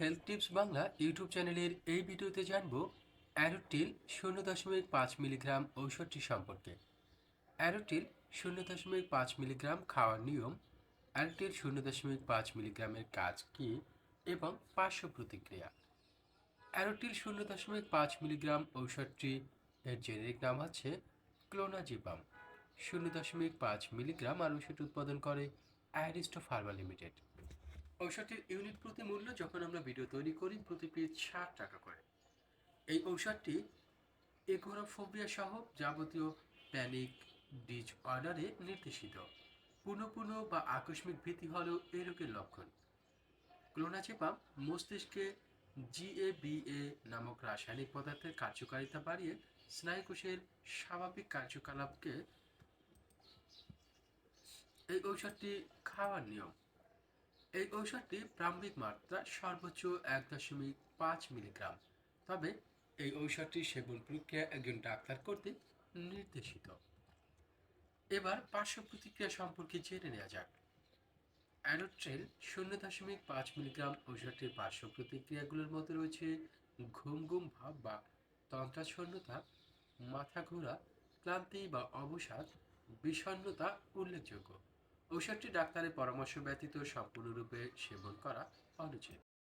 Health tips Bangla YouTube চ্যানেলের এই ভিডিওতে জানব অ্যারোটিল শূন্য দশমিক পাঁচ মিলিগ্রাম ঔষধটি সম্পর্কে। অ্যারোটিল শূন্য দশমিক পাঁচ মিলিগ্রাম খাওয়ার নিয়ম, অ্যারোটিল শূন্য দশমিক পাঁচ মিলিগ্রামের কাজ কী এবং পার্শ্ব প্রতিক্রিয়া। অ্যারোটিল শূন্য দশমিক পাঁচ মিলিগ্রাম ঔষধটি, এর জেনেরিক নাম হচ্ছে ক্লোনাজিপাম। শূন্য দশমিক পাঁচ মিলিগ্রাম আর ঔষধ উৎপাদন করে অ্যারিস্টো ফার্মা লিমিটেড। ঔষধটির ইউনিট প্রতি মূল্য যখন আমরা ভিডিও তৈরি করি, প্রতি পিস ষাট টাকা করে। এই ঔষধটি এগোরাফোবিয়া সহ যাবতীয় প্যানিক ডিজ অর্ডারে নির্দেশিত। পুনঃ বা আকস্মিক ভীতি হল এই রোগের লক্ষণ। ক্লোনাচেপাম মস্তিষ্কে জিএবিএ নামক রাসায়নিক পদার্থের কার্যকারিতা বাড়িয়ে স্নায়ুকোষের স্বাভাবিক কার্যকলাপকে এই ঔষধটি খাওয়ার নিয়ম। এই ঔষধটি প্রারম্ভিক মাত্রা সর্বোচ্চ এক দশমিক পাঁচ মিলিগ্রাম। তবে এই ঔষধটির সেবন প্রক্রিয়া একজন ডাক্তার কর্তৃক নির্দেশিত। এবার পার্শ্ব প্রতিক্রিয়া সম্পর্কে জেনে নেওয়া যাক। অ্যানোট্রেল শূন্য দশমিক পাঁচ মিলিগ্রাম ঔষধটির পার্শ্ব প্রতিক্রিয়াগুলোর মধ্যে রয়েছে ঘুম ঘুম ভাব বা তন্ত্রাচ্ছন্নতা, মাথা ঘোরা, ক্লান্তি বা অবসাদ, বিষণ্ণতা উল্লেখযোগ্য। ঔষধটি ডাক্তারের পরামর্শ ব্যতীত সম্পূর্ণরূপে সেবন করা অনুচিত।